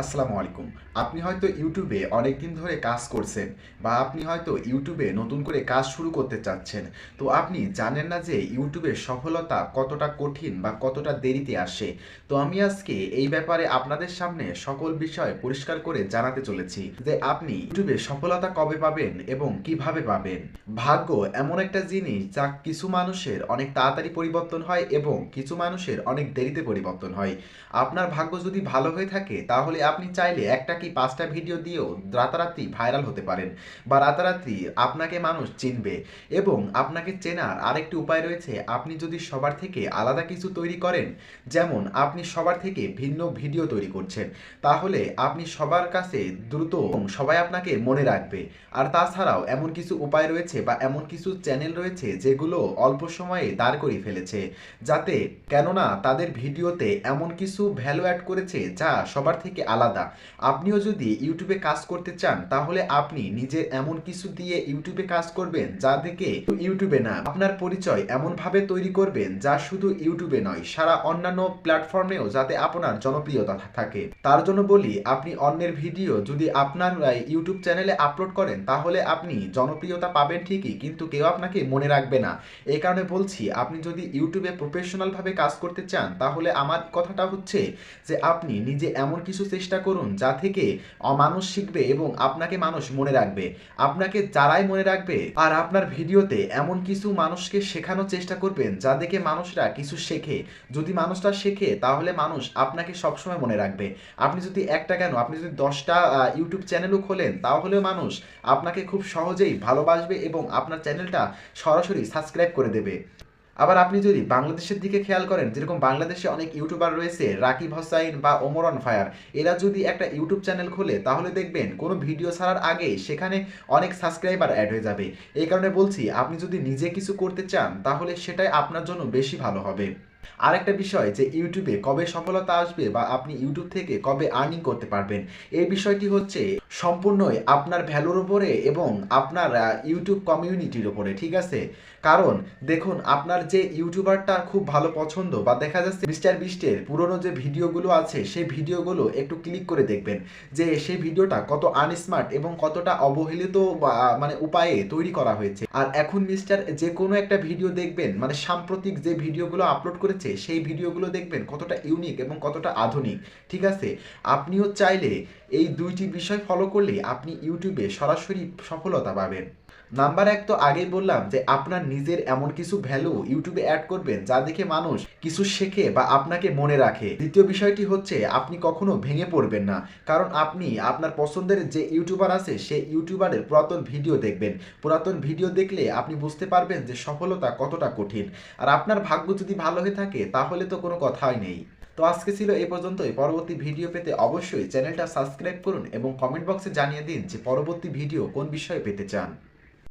আসসালামু আলাইকুম। আপনি হয়তো ইউটিউবে অনেক দিন ধরে কাজ করছেন বা আপনি হয়তো ইউটিউবে নতুন করে কাজ শুরু করতে চাচ্ছেন। তো আপনি জানেন না যে ইউটিউবের সফলতা কতটা কঠিন বা কতটা দেরিতে আসে। তো আমি আজকে এই ব্যাপারে আপনাদের সামনে সকল বিষয় পরিষ্কার করে জানাতে চলেছি যে আপনি ইউটিউবে সফলতা কবে পাবেন এবং কীভাবে পাবেন। ভাগ্য এমন একটা জিনিস যা কিছু মানুষের অনেক তাড়াতাড়ি পরিবর্তন হয় এবং কিছু মানুষের অনেক দেরিতে পরিবর্তন হয়। আপনার ভাগ্য যদি ভালো হয়ে থাকে তাহলে আপনি চাইলে একটা কি পাঁচটা ভিডিও দিয়েও রাতারাতি ভাইরাল হতে পারেন বা রাতারাতি আপনাকে মানুষ চিনবে এবং আপনাকে চেনার আরেকটি উপায় রয়েছে, আপনি যদি সবার থেকে আলাদা কিছু তৈরি করেন, যেমন আপনি সবার থেকে ভিন্ন ভিডিও তৈরি করছেন, তাহলে আপনি সবার কাছে দ্রুত সবাই আপনাকে মনে রাখবে। আর তাছাড়াও এমন কিছু উপায় রয়েছে বা এমন কিছু চ্যানেল রয়েছে যেগুলো অল্প সময়ে দাঁড় করিয়ে ফেলেছে, যাতে কেননা তাদের ভিডিওতে এমন কিছু ভ্যালু অ্যাড করেছে যা সবার থেকে আলাদা আপনিও যদি ইউটিউবে কাজ করতে চান, তাহলে আপনি নিজের এমন কিছু দিয়ে ইউটিউবে কাজ করবেন যা দেখে ইউটিউবে না। আপনার পরিচয় এমনভাবে তৈরি করবেন যা শুধু ইউটিউবে নয়, সারা অন্যান্য প্ল্যাটফর্মেও যাতে আপনার জনপ্রিয়তা থাকে। তার জন্য বলি, আপনি অন্যের ভিডিও যদি আপনার ইউটিউব চ্যানেলে আপলোড করেন, তাহলে আপনি জনপ্রিয়তা পাবেন ঠিকই, কিন্তু কেউ আপনাকে মনে রাখবে না। এই কারণে বলছি, আপনি যদি ইউটিউবে প্রফেশনালভাবে কাজ করতে চান, তাহলে আমার কথাটা হচ্ছে যে, আপনি নিজে এমন কিছু চেষ্টা করুন যা থেকে মানুষ শিখবে এবং আপনাকে মানুষ মনে রাখবে। আপনাকে যারাই মনে রাখবে আর আপনার ভিডিওতে এমন কিছু মানুষকে শেখানোর চেষ্টা করবেন যা দেখে মানুষরা কিছু শেখে। যদি মানুষটা শেখে, তাহলে মানুষ আপনাকে সবসময় মনে রাখবে। আপনি যদি একটা কেন, আপনি যদি দশটা ইউটিউব চ্যানেলও খোলেন, তাহলেও মানুষ আপনাকে খুব সহজেই ভালোবাসবে এবং আপনার চ্যানেলটা সরাসরি সাবস্ক্রাইব করে দেবে। আবার আপনি যদি বাংলাদেশের দিকে খেয়াল করেন, যেরকম বাংলাদেশে অনেক ইউটিউবার রয়েছে, রাকিব হোসাইন বা ওমর অন ফায়ার, এরা যদি একটা ইউটিউব চ্যানেল খোলে, তাহলে দেখবেন কোনো ভিডিও ছাড়ার আগে সেখানে অনেক সাবস্ক্রাইবার অ্যাড হয়ে যাবে। এই কারণে বলছি, আপনি যদি নিজে কিছু করতে চান, তাহলে সেটাই আপনার জন্য বেশি ভালো হবে। আরেকটা বিষয় যে ইউটিউবে কবে সফলতা আসবে বা আপনি ইউটিউব থেকে কবে আর্নিং করতে পারবেন, এই বিষয়টি হচ্ছে সম্পূর্ণই আপনার ভ্যালুর উপরে এবং আপনার ইউটিউব কমিউনিটির উপরে, ঠিক আছে? কারণ দেখুন, আপনার যে ইউটিউবারটা খুব ভালো পছন্দ বা দেখা যাচ্ছে মিস্টার বিস্টের পুরনো যে ভিডিওগুলো আছে, সেই ভিডিওগুলো একটু ক্লিক করে দেখবেন যে সেই ভিডিওটা কত আনস্মার্ট এবং কতটা অবহেলিত মানে উপায়ে তৈরি করা হয়েছে। আর এখন মিস্টার যে কোনো একটা ভিডিও দেখবেন মানে সাম্প্রতিক যে ভিডিওগুলো আপলোড করেছে, সেই ভিডিওগুলো দেখবেন কতটা ইউনিক এবং কতটা আধুনিক, ঠিক আছে? আপনিও চাইলে এই দুইটি বিষয় ফলো করলে আপনি ইউটিউবে সরাসরি সফলতা পাবেন। নাম্বার এক তো আগেই বললাম যে আপনার নিজের এমন কিছু ভ্যালু ইউটিউবে অ্যাড করবেন যা দেখে মানুষ কিছু শেখে বা আপনাকে মনে রাখে। দ্বিতীয় বিষয়টি হচ্ছে আপনি কখনো ভেঙে পড়বেন না, কারণ আপনি আপনার পছন্দের যে ইউটিউবার আছে, সে ইউটিউবারের পুরাতন ভিডিও দেখবেন। পুরাতন ভিডিও দেখলে আপনি বুঝতে পারবেন যে সফলতা কতটা কঠিন। আর আপনার ভাগ্য যদি ভালো হয়ে থাকে, তাহলে তো কোনো কথাই নেই। তো আজকে ছিল এই পর্যন্তই। পরবর্তী ভিডিও পেতে অবশ্যই চ্যানেলটা সাবস্ক্রাইব করুন এবং কমেন্ট বক্সে জানিয়ে দিন যে পরবর্তী ভিডিও কোন বিষয়ে পেতে চান।